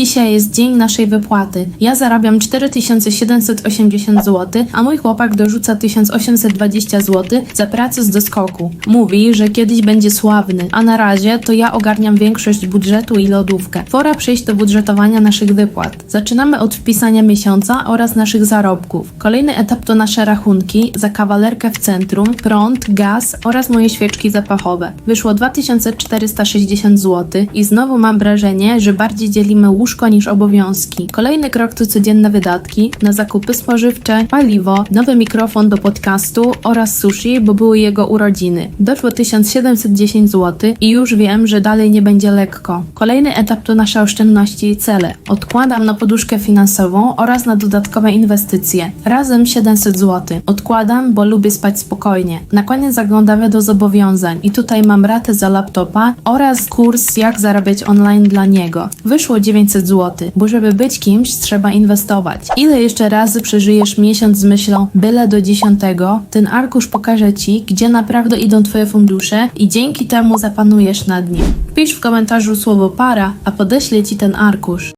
Dzisiaj jest dzień naszej wypłaty. Ja zarabiam 4780 zł, a mój chłopak dorzuca 1820 zł za pracę z doskoku. Mówi, że kiedyś będzie sławny, a na razie to ja ogarniam większość budżetu i lodówkę. Pora przejść do budżetowania naszych wypłat. Zaczynamy od wpisania miesiąca oraz naszych zarobków. Kolejny etap to nasze rachunki za kawalerkę w centrum, prąd, gaz oraz moje świeczki zapachowe. Wyszło 2460 zł i znowu mam wrażenie, że bardziej dzielimy łóżko niż obowiązki. Kolejny krok to codzienne wydatki na zakupy spożywcze, paliwo, nowy mikrofon do podcastu oraz sushi, bo były jego urodziny. Doszło 1710 zł i już wiem, że dalej nie będzie lekko. Kolejny etap to nasze oszczędności i cele. Odkładam na poduszkę finansową oraz na dodatkowe inwestycje. Razem 700 zł. Odkładam, bo lubię spać spokojnie. Na koniec zaglądamy do zobowiązań i tutaj mam ratę za laptopa oraz kurs jak zarabiać online dla niego. Wyszło 900 zł, bo żeby być kimś trzeba inwestować. Ile jeszcze razy przeżyjesz miesiąc z myślą byle do 10, ten arkusz pokaże ci, gdzie naprawdę idą twoje fundusze i dzięki temu zapanujesz nad nim. Pisz w komentarzu słowo para, a podeślę ci ten arkusz.